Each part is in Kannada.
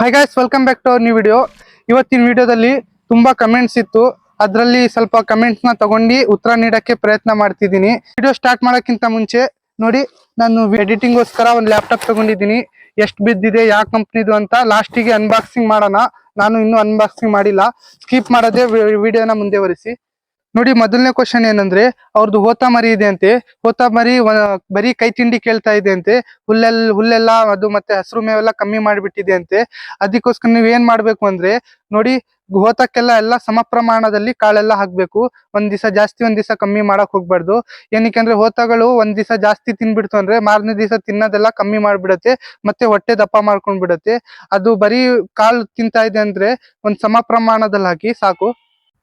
Hi guys welcome back to our new video ಇವತ್ತಿನ ವಿಡಿಯೋದಲ್ಲಿ ತುಂಬಾ ಕಮೆಂಟ್ಸ್ ಇತ್ತು. ಅದರಲ್ಲಿ ಸ್ವಲ್ಪ ಕಮೆಂಟ್ಸ್ನ ತಗೊಂಡು ಉತ್ತರ ನೀಡೋಕ್ಕೆ ಪ್ರಯತ್ನ ಮಾಡ್ತಿದ್ದೀನಿ. ವಿಡಿಯೋ ಸ್ಟಾರ್ಟ್ ಮಾಡೋಕ್ಕಿಂತ ಮುಂಚೆ ನೋಡಿ, ನಾನು ಎಡಿಟಿಂಗ್ಗೋಸ್ಕರ ಒಂದು ಲ್ಯಾಪ್ಟಾಪ್ ತಗೊಂಡಿದ್ದೀನಿ. ಎಷ್ಟು ಬಿದ್ದಿದೆ, ಯಾವ ಕಂಪ್ನಿದು ಅಂತ ಲಾಸ್ಟಿಗೆ ಅನ್ಬಾಕ್ಸಿಂಗ್ ಮಾಡೋಣ. ನಾನು ಇನ್ನೂ ಅನ್ಬಾಕ್ಸಿಂಗ್ ಮಾಡಿಲ್ಲ. ಸ್ಕಿಪ್ ಮಾಡೋದೇ ವಿಡಿಯೋನ ಮುಂದೆ ನೋಡಿ ಮೊದಲನೇ ಕ್ವಶನ್ ಏನಂದ್ರೆ ಅವ್ರದ್ದು ಹೋತ ಮರಿ ಇದೆ ಅಂತೆ. ಹೋತ ಮರಿ ಬರೀ ಕೈ ತಿಂಡಿ ಕೇಳ್ತಾ ಇದೆ ಅಂತೆ. ಹುಲ್ಲೆಲ್, ಹುಲ್ಲೆಲ್ಲ ಅದು ಮತ್ತೆ ಹಸಿರು ಮೇವೆಲ್ಲ ಕಮ್ಮಿ ಮಾಡಿಬಿಟ್ಟಿದೆ ಅಂತೆ. ಅದಕ್ಕೋಸ್ಕರ ನೀವ್ ಏನ್ ಮಾಡ್ಬೇಕು ಅಂದ್ರೆ, ನೋಡಿ ಹೋತಕ್ಕೆಲ್ಲ ಎಲ್ಲ ಸಮ ಪ್ರಮಾಣದಲ್ಲಿ ಕಾಳೆಲ್ಲ ಹಾಕ್ಬೇಕು. ಒಂದ್ ದಿವಸ ಜಾಸ್ತಿ, ಒಂದ್ ದಿವಸ ಕಮ್ಮಿ ಮಾಡಕ್ ಹೋಗ್ಬಾರ್ದು. ಏನಕ್ಕೆ ಅಂದ್ರೆ ಹೋತಗಳು ಒಂದ್ ದಿವಸ ಜಾಸ್ತಿ ತಿನ್ಬಿಡ್ತು ಅಂದ್ರೆ ಮಾರನೇ ದಿವಸ ತಿನ್ನೋದೆಲ್ಲ ಕಮ್ಮಿ ಮಾಡ್ಬಿಡತ್ತೆ, ಮತ್ತೆ ಹೊಟ್ಟೆ ದಪ್ಪ ಮಾಡ್ಕೊಂಡ್ ಬಿಡತ್ತೆ ಅದು ಬರೀ ಕಾಳು ತಿಂತಾ ಇದೆ ಅಂದ್ರೆ ಒಂದ್ ಸಮ ಪ್ರಮಾಣದಲ್ಲಿ ಹಾಕಿ ಸಾಕು.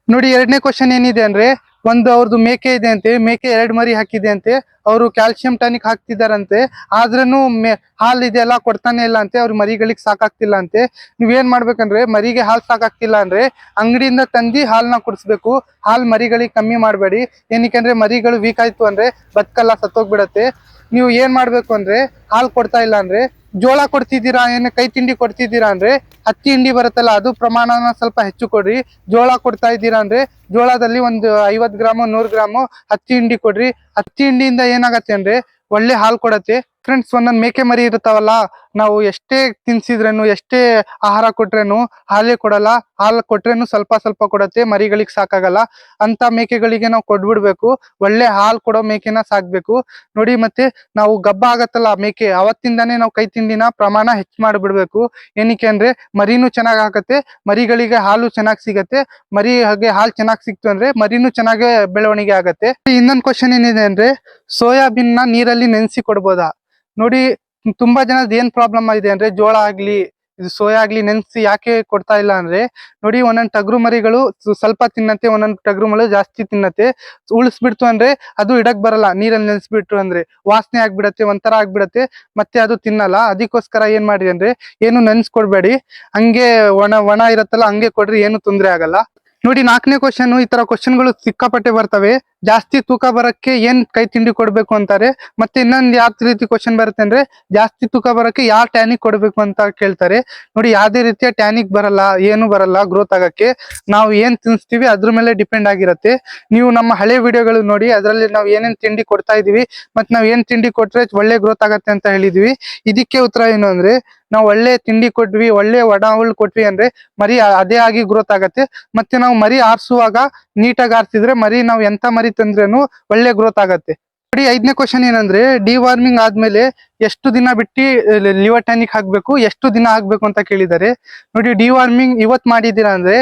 ನೋಡಿ, ಎರಡನೇ ಕ್ವಶನ್ ಏನಿದೆ ಅಂದ್ರೆ, ಒಂದು ಅವ್ರದ್ದು ಮೇಕೆ ಇದೆ ಅಂತೆ, ಮೇಕೆ ಎರಡು ಮರಿ ಹಾಕಿದೆ ಅಂತೆ, ಅವರು ಕ್ಯಾಲ್ಸಿಯಂ ಟಾನಿಕ್ ಹಾಕ್ತಿದಾರಂತೆ ಆದ್ರೂ ಮೇ, ಹಾಲು ಇದೆಲ್ಲ ಕೊಡ್ತಾನೆ ಇಲ್ಲ ಅಂತೆ, ಅವ್ರ ಮರಿಗಳಿಗೆ ಸಾಕಾಗ್ತಿಲ್ಲ ಅಂತೆ. ನೀವೇನ್ ಮಾಡ್ಬೇಕಂದ್ರೆ, ಮರಿಗೆ ಹಾಲು ಸಾಕಾಗ್ತಿಲ್ಲ ಅಂದ್ರೆ, ಅಂಗಡಿಯಿಂದ ತಂದಿ ಹಾಲನ್ನ ಕುಡಿಸ್ಬೇಕು, ಹಾಲು ಮರಿಗಳಿಗೆ ಕಮ್ಮಿ ಮಾಡಬೇಡಿ, ಏನಕ್ಕೆ ಅಂದ್ರೆ ಮರಿಗಳು ವೀಕ್ ಆಯ್ತು ಅಂದ್ರೆ ಬದುಕಲ್ಲ, ಸತ್ತೋಗ್ಬಿಡತ್ತೆ. ನೀವು ಏನ್ ಮಾಡ್ಬೇಕು ಅಂದ್ರೆ, ಹಾಲು ಕೊಡ್ತಾ ಇಲ್ಲ ಅಂದ್ರೆ ಜೋಳ ಕೊಡ್ತಿದ್ದೀರಾ, ಏನು ಕೈ ತಿಂಡಿ ಕೊಡ್ತಿದ್ದೀರಾ ಅಂದ್ರೆ ಹತ್ತಿ ಹಿಂಡಿ ಬರುತ್ತಲ್ಲ, ಅದು ಪ್ರಮಾಣನ ಸ್ವಲ್ಪ ಹೆಚ್ಚು ಕೊಡ್ರಿ. ಜೋಳ ಕೊಡ್ತಾ ಇದ್ದೀರಾ ಅಂದ್ರೆ ಜೋಳದಲ್ಲಿ ಒಂದು ಐವತ್ ಗ್ರಾಮು, ನೂರ್ ಗ್ರಾಮು ಹತ್ತಿ ಹಿಂಡಿ ಕೊಡ್ರಿ. ಹತ್ತಿ ಹಿಂಡಿಯಿಂದ ಏನಾಗತ್ತೆ ಅಂದ್ರೆ ಒಳ್ಳೆ ಹಾಲು ಕೊಡತ್ತೆ. ಫ್ರೆಂಡ್ಸ್ ಒಂದೊಂದು ಮೇಕೆ ಮರಿ ಇರ್ತಾವಲ್ಲ ನಾವು ಎಷ್ಟೇ ತಿನ್ಸಿದ್ರೇನು, ಎಷ್ಟೇ ಆಹಾರ ಕೊಟ್ರೇನು, ಹಾಲೇ ಕೊಡಲ್ಲ. ಹಾಲು ಕೊಟ್ರೇನು ಸ್ವಲ್ಪ ಸ್ವಲ್ಪ ಕೊಡತ್ತೆ, ಮರಿಗಳಿಗೆ ಸಾಕಾಗಲ್ಲ. ಅಂತ ಮೇಕೆಗಳಿಗೆ ನಾವು ಕೊಡ್ಬಿಡ್ಬೇಕು ಒಳ್ಳೆ ಹಾಲು ಕೊಡೋ ಮೇಕೆನ ಸಾಕ್ಬೇಕು. ನೋಡಿ ಮತ್ತೆ, ನಾವು ಗಬ್ಬ ಆಗತ್ತಲ್ಲ ಮೇಕೆ, ಅವತ್ತಿಂದಾನೆ ನಾವು ಕೈ ತಿಂಡಿನ ಪ್ರಮಾಣ ಹೆಚ್ಚು ಮಾಡಿಬಿಡ್ಬೇಕು. ಏನಕ್ಕೆ ಅಂದ್ರೆ, ಮರಿನೂ ಚೆನ್ನಾಗ್ ಆಗತ್ತೆ ಮರಿಗಳಿಗೆ ಹಾಲು ಚೆನ್ನಾಗ್ ಸಿಗತ್ತೆ ಮರಿ ಹಾಗೆ ಹಾಲು ಚೆನ್ನಾಗ್ ಸಿಕ್ತು ಅಂದ್ರೆ ಮರಿನೂ ಚೆನ್ನಾಗಿ ಬೆಳವಣಿಗೆ ಆಗತ್ತೆ. ಇನ್ನೊಂದು ಕ್ವಶನ್ ಏನಿದೆ ಅಂದ್ರೆ ಸೋಯಾಬೀನ್ನ ನೀರಲ್ಲಿ ನೆನೆಸಿ ಕೊಡ್ಬೋದಾ? ನೋಡಿ, ತುಂಬಾ ಜನದ ಏನ್ ಪ್ರಾಬ್ಲಮ್ ಆಗಿದೆ ಅಂದ್ರೆ ಜೋಳ ಆಗ್ಲಿ, ಇದು ಸೋಯಾ ಆಗ್ಲಿ ನೆನ್ಸಿ ಯಾಕೆ ಕೊಡ್ತಾ ಇಲ್ಲ ಅಂದ್ರೆ, ನೋಡಿ ಒಂದೊಂದ್ ಟಗ್ರು ಮರಿಗಳು ಸ್ವಲ್ಪ ತಿನ್ನತ್ತೆ, ಒಂದೊಂದ್ ಟಗರು ಮರಿ ಜಾಸ್ತಿ ತಿನ್ನತ್ತೆ. ಉಳಿಸ್ಬಿಡ್ತು ಅಂದ್ರೆ ಅದು ಇಡಕ್ ಬರಲ್ಲ, ನೀರಲ್ಲಿ ನೆನ್ಸ್ಬಿಟ್ರು ಅಂದ್ರೆ. ವಾಸನೆ ಆಗ್ಬಿಡತ್ತೆ, ಒಂಥರ ಆಗ್ಬಿಡತ್ತೆ, ಮತ್ತೆ ಅದು ತಿನ್ನಲ್ಲ. ಅದಕ್ಕೋಸ್ಕರ ಏನ್ ಮಾಡಿ ಅಂದ್ರೆ, ಏನು ನೆನ್ಸ್ಕೊಡ್ಬೇಡಿ. ಹಂಗೆ ಒಣ ಒಣ ಇರತ್ತಲ್ಲ, ಹಂಗೆ ಕೊಡ್ರಿ, ಏನು ತೊಂದ್ರೆ ಆಗಲ್ಲ. ನೋಡಿ ನಾಲ್ಕನೇ ಕ್ವಶನ್ ಈ ತರ ಕ್ವಶನ್ಗಳು ಸಿಕ್ಕಾಪಟ್ಟೆ ಬರ್ತವೆ. ಜಾಸ್ತಿ ತೂಕ ಬರಕ್ಕೆ ಏನ್ ಕೈ ತಿಂಡಿ ಕೊಡ್ಬೇಕು ಅಂತಾರೆ? ಮತ್ತೆ ಇನ್ನೊಂದ್ ಯಾವ ರೀತಿ ಕ್ವಶನ್ ಬರುತ್ತೆ ಅಂದ್ರೆ, ಜಾಸ್ತಿ ತೂಕ ಬರಕ್ಕೆ ಯಾವ ಟ್ಯಾನಿಕ್ ಕೊಡ್ಬೇಕು ಅಂತ ಕೇಳ್ತಾರೆ. ನೋಡಿ ಯಾವ್ದೇ ರೀತಿಯ ಟ್ಯಾನಿಕ್ ಬರಲ್ಲ, ಏನು ಬರಲ್ಲ ಗ್ರೋತ್ ಆಗಕ್ಕೆ. ನಾವು ಏನ್ ತಿನ್ಸ್ತೀವಿ ಅದ್ರ ಮೇಲೆ ಡಿಪೆಂಡ್ ಆಗಿರತ್ತೆ. ನೀವು ನಮ್ಮ ಹಳೆ ವಿಡಿಯೋಗಳು ನೋಡಿ, ಅದರಲ್ಲಿ ನಾವು ಏನೇನ್ ತಿಂಡಿ ಕೊಡ್ತಾ ಇದೀವಿ ಮತ್ತೆ ನಾವ್ ಏನ್ ತಿಂಡಿ ಕೊಟ್ರೆ ಒಳ್ಳೆ ಗ್ರೋತ್ ಆಗತ್ತೆ ಅಂತ ಹೇಳಿದೀವಿ. ಇದಕ್ಕೆ ಉತ್ತರ ಏನು ಅಂದ್ರೆ ನಾವು ಒಳ್ಳೆ ತಿಂಡಿ ಕೊಟ್ವಿ, ಒಳ್ಳೆ ಒಣ ಹುಲ್ ಕೊಟ್ವಿ ಅಂದ್ರೆ ಮರಿ ಅದೇ ಆಗಿ ಗ್ರೋತ್ ಆಗತ್ತೆ. ಮತ್ತೆ ನಾವು ಮರಿ ಆರ್ಸುವಾಗ ನೀಟಾಗಿ ಆರ್ಸಿದ್ರೆ ಮರಿ ನಾವು ಎಂತ ಮರಿ ತಂದ್ರೇನು ಒಳ್ಳೆ ಗ್ರೋತ್ ಆಗತ್ತೆ. ನೋಡಿ, ಐದನೇ ಕ್ವಶನ್ ಏನಂದ್ರೆ ಡಿವಾರ್ಮಿಂಗ್ ಆದ್ಮೇಲೆ ಎಷ್ಟು ದಿನ ಬಿಟ್ಟು ಲಿವರ್ ಟ್ಯಾನಿಕ್ ಹಾಕ್ಬೇಕು, ಎಷ್ಟು ದಿನ ಹಾಕ್ಬೇಕು ಅಂತ ಕೇಳಿದ್ದಾರೆ. ನೋಡಿ ಡಿವಾರ್ಮಿಂಗ್ ಇವತ್ ಮಾಡಿದೀರಾ ಅಂದ್ರೆ,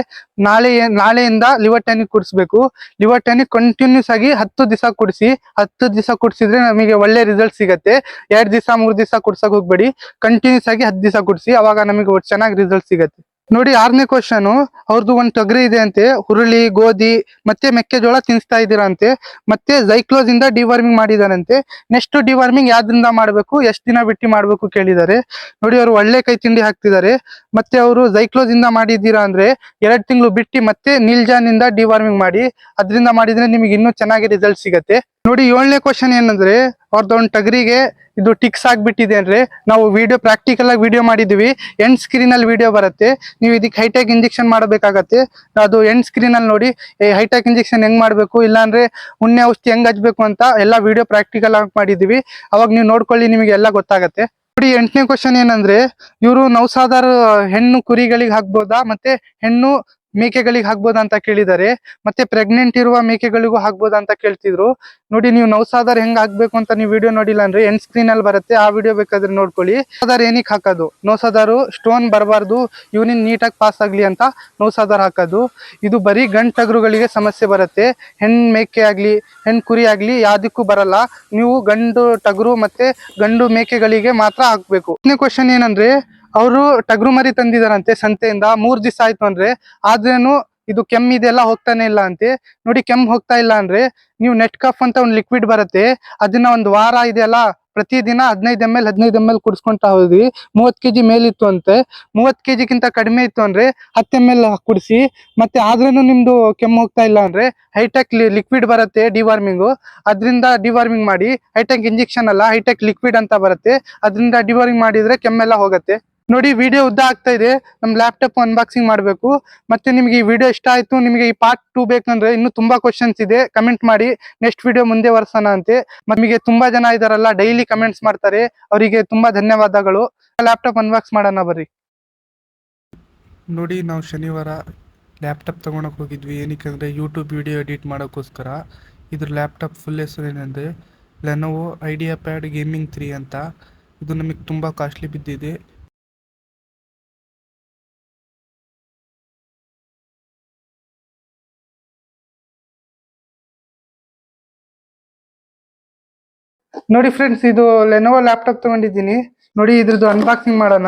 ನಾಳೆ, ನಾಳೆಯಿಂದ ಲಿವರ್ ಟ್ಯಾನಿಕ್ ಕುಡಿಸ್ಬೇಕು. ಲಿವರ್ ಟ್ಯಾನಿಕ್ ಕಂಟಿನ್ಯೂಸ್ ಆಗಿ ಹತ್ತು ದಿವಸ ಕುಡಿಸಿ, ಹತ್ತು ದಿವಸ ಕುಡಿಸಿದ್ರೆ ನಮಗೆ ಒಳ್ಳೆ ರಿಸಲ್ಟ್ ಸಿಗತ್ತೆ. ಎರಡ್ ದಿವಸ, ಮೂರ್ ದಿವಸ ಕುಡ್ಸಕ್ ಹೋಗ್ಬೇಡಿ. ಕಂಟಿನ್ಯೂಸ್ ಆಗಿ ಹತ್ತು ದಿವಸ ಕುಡಿಸಿ, ಅವಾಗ ನಮಗೆ ಚೆನ್ನಾಗಿ ರಿಸಲ್ಟ್ ಸಿಗತ್ತೆ. ನೋಡಿ ಆರನೇ ಕ್ವಶನ್ ಅವ್ರದ್ದು ಒಂದು ತೊಗರಿ ಇದೆ ಅಂತೆ. ಹುರುಳಿ, ಗೋಧಿ, ಮತ್ತೆ ಮೆಕ್ಕೆಜೋಳ ತಿನ್ಸ್ತಾ ಇದ್ದೀರಂತೆ ಮತ್ತೆ ಜೈಕ್ಲೋಸ್ ಇಂದ ಡಿವಾರ್ಮಿಂಗ್ ಮಾಡಿದಾರಂತೆ. ನೆಕ್ಸ್ಟ್ ಡಿವಾರ್ಮಿಂಗ್ ಯಾವ್ದ್ರಿಂದ ಮಾಡ್ಬೇಕು? ಎಷ್ಟು ದಿನ ಬಿಟ್ಟು ಮಾಡ್ಬೇಕು ಕೇಳಿದ್ದಾರೆ. ನೋಡಿ ಅವರು ಒಳ್ಳೆ ಕೈ ತಿಂಡಿ ಹಾಕ್ತಿದ್ದಾರೆ. ಮತ್ತೆ ಅವರು ಜೈಕ್ಲೋಸ್ ಇಂದ ಮಾಡಿದ್ದೀರಾ ಅಂದ್ರೆ ಎರಡ್ ತಿಂಗಳು ಬಿಟ್ಟು ಮತ್ತೆ ನಿಲ್ಜಾನ್ ಇಂದ ಡಿವಾರ್ಮಿಂಗ್ ಮಾಡಿ. ಅದರಿಂದ ಮಾಡಿದ್ರೆ ನಿಮಗೆ ಇನ್ನೂ ಚೆನ್ನಾಗಿ ರಿಸಲ್ಟ್ ಸಿಗತ್ತೆ. ನೋಡಿ ಏಳನೇ ಕ್ವಶನ್ ಏನಂದ್ರೆ, ಅವ್ರದ್ದು ಒಂದು ಟಗರಿಗೆ ಇದು ಟಿಕ್ಸ್ ಆಗಿಬಿಟ್ಟಿದೆ ಅಂದ್ರೆ ನಾವು ವಿಡಿಯೋ ಪ್ರಾಕ್ಟಿಕಲ್ ಆಗಿ ವಿಡಿಯೋ ಮಾಡಿದೀವಿ ಎಂಡ್ ಸ್ಕ್ರೀನ್ ಅಲ್ಲಿ ವಿಡಿಯೋ ಬರುತ್ತೆ. ನೀವು ಇದಕ್ಕೆ ಹೈಟೆಕ್ ಇಂಜೆಕ್ಷನ್ ಮಾಡಬೇಕಾಗತ್ತೆ. ಅದು ಎಂಡ್ ಸ್ಕ್ರೀನ್ ಅಲ್ಲಿ ನೋಡಿ ಹೈಟೆಕ್ ಇಂಜೆಕ್ಷನ್ ಹೆಂಗ್ ಮಾಡಬೇಕು? ಇಲ್ಲಾಂದ್ರೆ ಉಣ್ಣೆ ಔಷಧಿ ಹೆಂಗ್ ಹಚ್ಬೇಕು ಅಂತ ಎಲ್ಲ ವಿಡಿಯೋ ಪ್ರಾಕ್ಟಿಕಲ್ ಆಗಿ ಮಾಡಿದೀವಿ ಅವಾಗ ನೀವು ನೋಡ್ಕೊಳ್ಳಿ, ನಿಮಗೆ ಎಲ್ಲ ಗೊತ್ತಾಗತ್ತೆ. ನೋಡಿ, ಎಂಟನೇ ಕ್ವಶನ್ ಏನಂದ್ರೆ, ಇವರು ನೌಸಾದಾರ ಹೆಣ್ಣು ಕುರಿಗಳಿಗೆ ಹಾಕ್ಬೋದಾ? ಮತ್ತೆ ಹೆಣ್ಣು ಮೇಕೆಗಳಿಗೆ ಹಾಕ್ಬೋದ ಅಂತ ಕೇಳಿದ್ದಾರೆ ಮತ್ತೆ ಪ್ರೆಗ್ನೆಂಟ್ ಇರುವ ಮೇಕೆಗಳಿಗೂ ಹಾಕ್ಬೋದ ಅಂತ ಕೇಳ್ತಿದ್ರು. ನೋಡಿ, ನೀವು ನೌಸಾದಾರ್ ಹೆಂಗ್ ಹಾಕ್ಬೇಕು ಅಂತ ನೀವು ವಿಡಿಯೋ ನೋಡಿಲ್ಲ ಅಂದ್ರೆ ಎಂಡ್ ಸ್ಕ್ರೀನ್ ಅಲ್ಲಿ ಬರುತ್ತೆ, ಆ ವಿಡಿಯೋ ಬೇಕಾದ್ರೆ ನೋಡ್ಕೊಳ್ಳಿ. ಸಾದಾರ್ ಏನಕ್ಕೆ ಹಾಕೋದು? ನೌಸಾದಾರು ಸ್ಟೋನ್ ಬರಬಾರ್ದು ಇವನಿನ್ ನೀಟಾಗಿ ಪಾಸ್ ಆಗ್ಲಿ ಅಂತ ನೌಸಾದಾರ್ ಹಾಕೋದು. ಇದು ಬರೀ ಗಂಡ್ ಟಗರುಗಳಿಗೆ ಸಮಸ್ಯೆ ಬರುತ್ತೆ. ಹೆಣ್ ಮೇಕೆ ಆಗ್ಲಿ, ಹೆಣ್ ಕುರಿ ಆಗ್ಲಿ ಯಾವ್ದಕ್ಕೂ ಬರಲ್ಲ. ನೀವು ಗಂಡು ಟಗರು ಮತ್ತೆ ಗಂಡು ಮೇಕೆಗಳಿಗೆ ಮಾತ್ರ ಹಾಕ್ಬೇಕು. ಕ್ವಶನ್ ಏನಂದ್ರೆ ಅವರು ಟಗರು ಮರಿ ತಂದಿದಾರಂತೆ ಸಂತೆಯಿಂದ. ಮೂರ್ ದಿವಸ ಆಯ್ತು ಅಂದ್ರೆ. ಆದ್ರೇನು ಇದು ಕೆಮ್ಮ ಇದೆಲ್ಲ ಹೋಗ್ತಾನೆ ಇಲ್ಲ ಅಂತೆ. ನೋಡಿ ಕೆಮ್ಮ ಹೋಗ್ತಾ ಇಲ್ಲ ಅಂದ್ರೆ ನೀವು ನೆಟ್ ಕಫ್ ಅಂತ ಒಂದು ಲಿಕ್ವಿಡ್ ಬರುತ್ತೆ. ಅದನ್ನ ಒಂದು ವಾರ ಇದೆಯಲ್ಲ ಪ್ರತಿದಿನ ಹದಿನೈದು ಎಂ ಎಲ್ ಹದಿನೈದು ಎಂ ಎಲ್ ಕುಡಿಸ್ಕೊಂತ ಹೋದ್ವಿ. ಮೂವತ್ ಕೆಜಿ ಮೇಲಿತ್ತು ಅಂತೆ. ಮೂವತ್ ಕೆಜಿಗಿಂತ ಕಡಿಮೆ ಇತ್ತು ಅಂದ್ರೆ ಹತ್ತು ಎಂ ಎಲ್ ಕುಡಿಸಿ. ಮತ್ತೆ ಆದ್ರೂ ನಿಮ್ದು ಕೆಮ್ಮ ಹೋಗ್ತಾ ಇಲ್ಲ ಅಂದ್ರೆ ಹೈಟೆಕ್ ಲಿಕ್ವಿಡ್ ಬರುತ್ತೆ ಡಿವಾರ್ಮಿಂಗ್. ಅದರಿಂದ ಡಿವಾರ್ಮಿಂಗ್ ಮಾಡಿ, ಹೈಟೆಕ್ ಇಂಜೆಕ್ಷನ್ ಅಲ್ಲ, ಹೈಟೆಕ್ ಲಿಕ್ವಿಡ್ ಅಂತ ಬರುತ್ತೆ. ಅದರಿಂದ ಡಿವಾರ್ಮಿಂಗ್ ಮಾಡಿದ್ರೆ ಕೆಮ್ಮೆಲ್ಲ ಹೋಗುತ್ತೆ. ನೋಡಿ ವಿಡಿಯೋ ಉದ್ದ ಆಗ್ತಾ ಇದೆ. ನಮ್ ಲ್ಯಾಪ್ಟಾಪ್ ಅನ್ಬಾಕ್ಸಿಂಗ್ ಮಾಡಬೇಕು. ಮತ್ತೆ ನಿಮ್ಗೆ ಈ ವಿಡಿಯೋ ಇಷ್ಟ ಆಯ್ತು, ನಿಮಗೆ ಈ ಪಾರ್ಟ್ ಟೂ ಬೇಕಂದ್ರೆ ಇನ್ನು ತುಂಬಾ ಕ್ವಶನ್ಸ್ ಇದೆ. ಕಮೆಂಟ್ ಮಾಡಿ. ನೆಕ್ಸ್ಟ್ ವಿಡಿಯೋ ಮುಂದೆ ವರ್ಸೋಣ ಅಂತೆ. ನಮಗೆ ತುಂಬಾ ಜನ ಇದಾರಲ್ಲ ಡೈಲಿ ಕಮೆಂಟ್ಸ್ ಮಾಡ್ತಾರೆ. ಅವರಿಗೆ ತುಂಬಾ ಧನ್ಯವಾದಗಳು. ಲ್ಯಾಪ್ಟಾಪ್ ಅನ್ಬಾಕ್ಸ್ ಮಾಡೋಣ ಬರ್ರಿ. ನೋಡಿ, ನಾವು ಶನಿವಾರ ಲ್ಯಾಪ್ಟಾಪ್ ತಗೊಳಕ್ ಹೋಗಿದ್ವಿ. ಏನಕ್ಕೆ ಯೂಟ್ಯೂಬ್ ವಿಡಿಯೋ ಎಡಿಟ್ ಮಾಡೋಕ್ಕೋಸ್ಕರ. ಇದ್ರ ಲ್ಯಾಪ್ಟಾಪ್ ಫುಲ್ ಹೆಸರು ಏನಂದ್ರೆ Lenovo idea pad gaming three ಅಂತ. ಇದು ನಮಗೆ ತುಂಬ ಕಾಸ್ಟ್ಲಿ ಬಿದ್ದಿದೆ. ನೋಡಿ ಫ್ರೆಂಡ್ಸ್ ಇದು ಲೆನೋವೋ ಲ್ಯಾಪ್ಟಾಪ್ ತಗೊಂಡಿದ್ದೀನಿ. ನೋಡಿ ಇದ್ರದ್ದು ಅನ್ಬಾಕ್ಸಿಂಗ್ ಮಾಡೋಣ.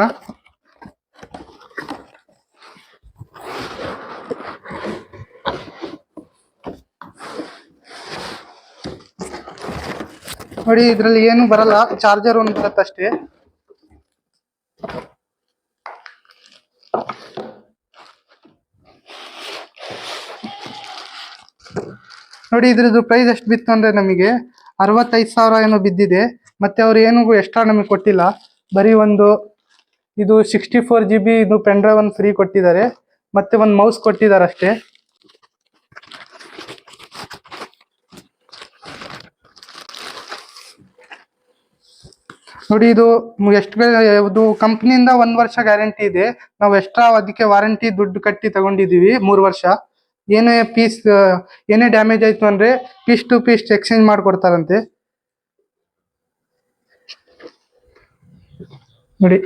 ನೋಡಿ ಇದ್ರಲ್ಲಿ ಏನು ಬರಲ್ಲ ಚಾರ್ಜರ್ ಒಂದು ಬರುತ್ತಷ್ಟೇ ನೋಡಿ ಇದ್ರದ್ದು ಪ್ರೈಸ್ ಎಷ್ಟು ಬಿತ್ತು ಅಂದ್ರೆ ನಮಗೆ? ಅರವತ್ತೈದು ಸಾವಿರ ಏನೋ ಬಿದ್ದಿದೆ. ಮತ್ತೆ ಅವ್ರು ಏನು ಎಕ್ಸ್ಟ್ರಾ ನಮಗೆ ಕೊಟ್ಟಿಲ್ಲ. ಬರೀ ಒಂದು ಇದು ಸಿಕ್ಸ್ಟಿ ಫೋರ್ ಜಿ ಬಿ ಇದು ಪೆನ್ ಡ್ರೈವ್ ಒಂದು ಫ್ರೀ ಕೊಟ್ಟಿದ್ದಾರೆ. ಮತ್ತೆ ಒಂದು ಮೌಸ್ ಕೊಟ್ಟಿದ್ದಾರೆ ಅಷ್ಟೇ. ನೋಡಿ ಇದು ಎಷ್ಟು ಇದು ಕಂಪ್ನಿಯಿಂದ ಒಂದು ವರ್ಷ ಗ್ಯಾರಂಟಿ ಇದೆ. ನಾವು ಎಕ್ಸ್ಟ್ರಾ ಅದಕ್ಕೆ ವಾರಂಟಿ ದುಡ್ಡು ಕಟ್ಟಿ ತಗೊಂಡಿದೀವಿ ಮೂರು ವರ್ಷ. ಏನೇ ಪೀಸ್ ಏನೇ ಡ್ಯಾಮೇಜ್ ಆಯ್ತು ಅಂದ್ರೆ ಪೀಸ್ ಟು ಪೀಸ್ ಎಕ್ಸ್ಚೇಂಜ್ ಮಾಡ್ಕೊಡ್ತಾರಂತೆ. ನೋಡಿ.